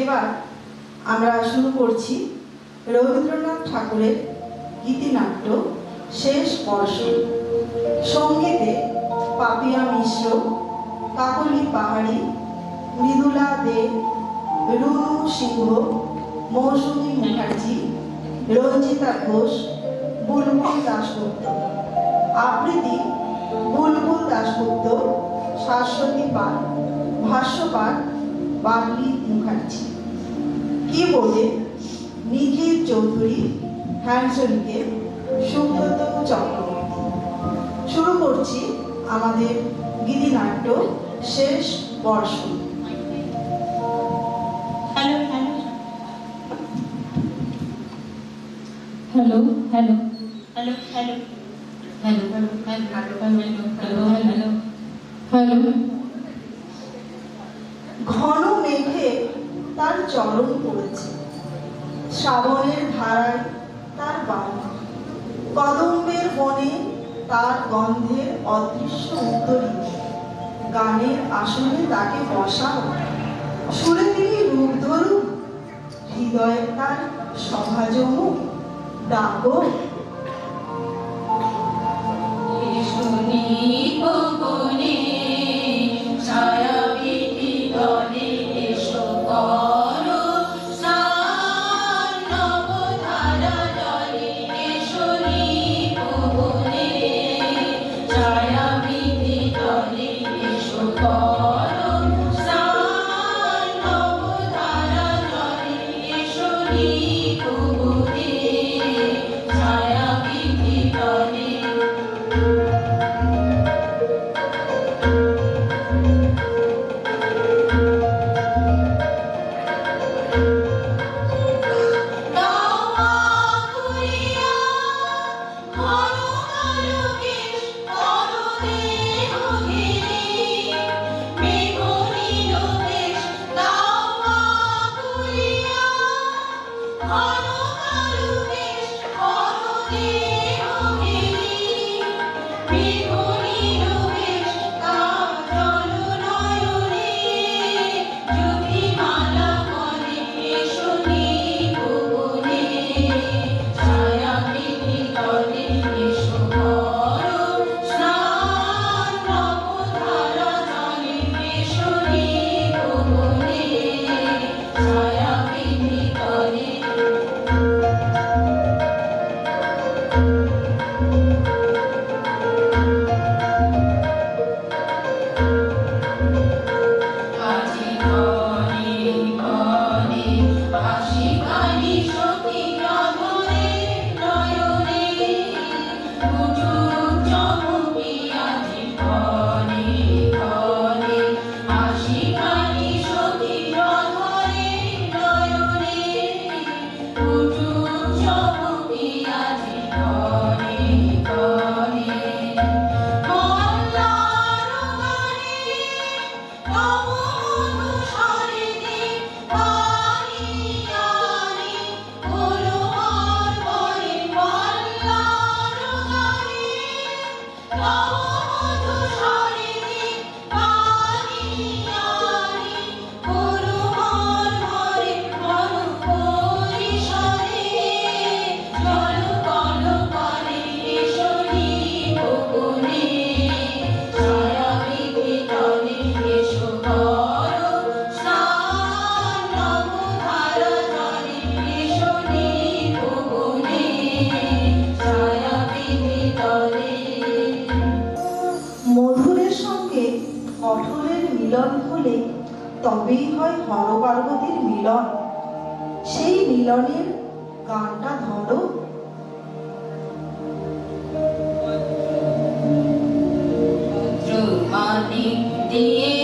এবার আমরা শুরু করছি রবীন্দ্রনাথ ঠাকুরের গীতিনাট্য শেষ বর্ষ। সঙ্গীতে পাপিয়া মিশ্র, কাকলি পাহাড়ি, মৃদুলা দে, রুনু সিংহ, মৌসুমী মুখার্জি, রঞ্জিতা ঘোষ, বুলবুল দাশগুপ্ত। আবৃত্তি বুলবুল দাশগুপ্ত, শাশ্বতী পাল, ভাষ্যপাঠ বাবলি মুখার্জি। কিবোর্ডে নিখিল চৌধুরী হ্যান্ডসনকে সুব্রত চক্রবর্তী। শুরু করছি আমাদের গীতিনাট্য শেষ বর্ষ। Hello hello. Hello hello. Hello hello. Hello hello hello hello hello. ঘন মেঘে তার চরণ পড়েছে শ্রাবণের ধারায় তার বাড়ি কদম্বের বনে তার গন্ধের অদৃশ্য উত্তরী। গানের আসনে তাকে বসাও সুরে তিনি রূপ ধরুন হৃদয়ে তার সভাজমুখ ডাকো। Oh. কঠোরের মিলন হলে তবেই হয় হর পার্বতীর মিলন। সেই মিলনের গানটা ধরো। দিয়ে